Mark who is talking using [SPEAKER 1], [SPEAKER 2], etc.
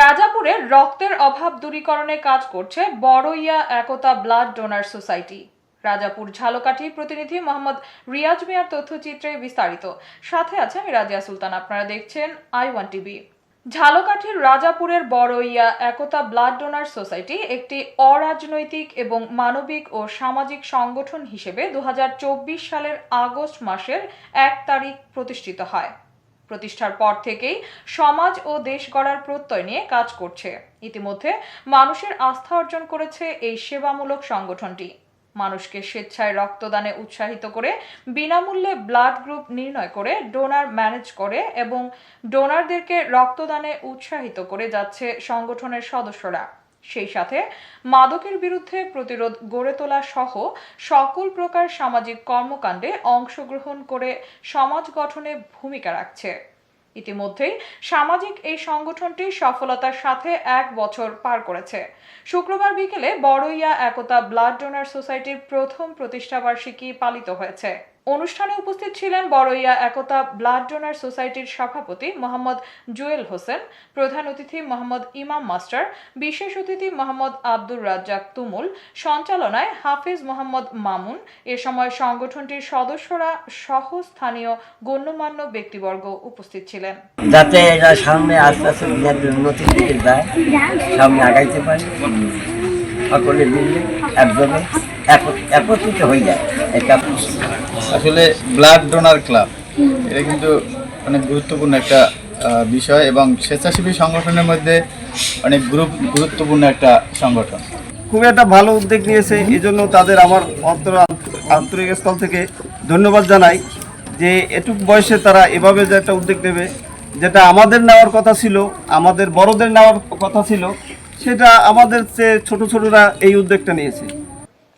[SPEAKER 1] রাজাপুরে রক্তের অভাব দূরীকরণে কাজ করছে Boraiya Ekota blood donor society. Rajapur Jhalokathi প্রতিনিধি মোহাম্মদ রিয়াজ মিয়ার তথ্যচিত্রে বিস্তারিত। সাথে আছে আমি রাজিয়া সুলতান, আপনারা দেখছেন আই ওয়ান টিভি। ঝালকাঠির রাজাপুরের Boraiya Ekota blood donor society একটি অরাজনৈতিক এবং মানবিক ও সামাজিক সংগঠন হিসেবে দু হাজার চব্বিশ সালের আগস্ট মাসের এক তারিখ প্রতিষ্ঠিত হয়। প্রতিষ্ঠার পর থেকেই সমাজ ও দেশ গড়ার প্রত্যয় নিয়ে কাজ করছে। ইতিমধ্যে মানুষের আস্থা অর্জন করেছে এই সেবামূলক সংগঠনটি। মানুষকে স্বেচ্ছায় রক্তদানে উৎসাহিত করে, বিনামূল্যে ব্লাড গ্রুপ নির্ণয় করে, ডোনার ম্যানেজ করে এবং ডোনারদেরকে রক্তদানে উৎসাহিত করে যাচ্ছে সংগঠনের সদস্যরা। সেই সাথে মাদকের বিরুদ্ধে প্রতিরোধ গড়ে তোলা সহ সকল প্রকার সামাজিক কর্মকাণ্ডে অংশগ্রহণ করে সমাজ গঠনে ভূমিকা রাখছে। ইতিমধ্যেই সামাজিক এই সংগঠনটি সফলতার সাথে এক বছর পার করেছে। শুক্রবার বিকেলে বড়ইয়া একতা ব্লাড ডোনার সোসাইটির প্রথম প্রতিষ্ঠাবার্ষিকী পালিত হয়েছে। অনুষ্ঠানে উপস্থিত ছিলেন বড়ইয়া একতা ব্লাড ডোনার সোসাইটির সভাপতি মোহাম্মদ জুয়েল হোসেন, প্রধান অতিথি মোহাম্মদ ইমাম মাস্টার, বিশেষ অতিথি মোহাম্মদ আব্দুর রাজ্জাক তুমুল, সঞ্চালনায় হাফিজ মোহাম্মদ মামুন, এ সময় সংগঠনটির সদস্যরা সহ স্থানীয় গণ্যমান্য ব্যক্তিবর্গ উপস্থিত ছিলেন।
[SPEAKER 2] যাতে এরা সামনে আস্তে আস্তে উন্নতির দিকে যায়, সামনে আগাইতে পারে। সকলে মিলে একত্রিত হয়ে যায়। এটা
[SPEAKER 3] আসলে ব্লাড ডোনার ক্লাব এটা কিন্তু অনেক গুরুত্বপূর্ণ একটা বিষয় এবং স্বেচ্ছাসেবী সংগঠনের মধ্যে অনেক গ্রুপ গুরুত্বপূর্ণ একটা সংগঠন।
[SPEAKER 4] খুব একটা ভালো উদ্যোগ নিয়েছে এই জন্য তাদের আমার অন্তর আন্তরিক স্থল থেকে ধন্যবাদ জানাই যে এটুক বয়সে তারা এভাবে যে একটা উদ্যোগ নেবে যেটা আমাদের নেওয়ার কথা ছিল আমাদের বড়দের নেওয়ার কথা ছিল সেটা আমাদের চেয়ে ছোট ছোটরা এই উদ্যোগটা নিয়েছে।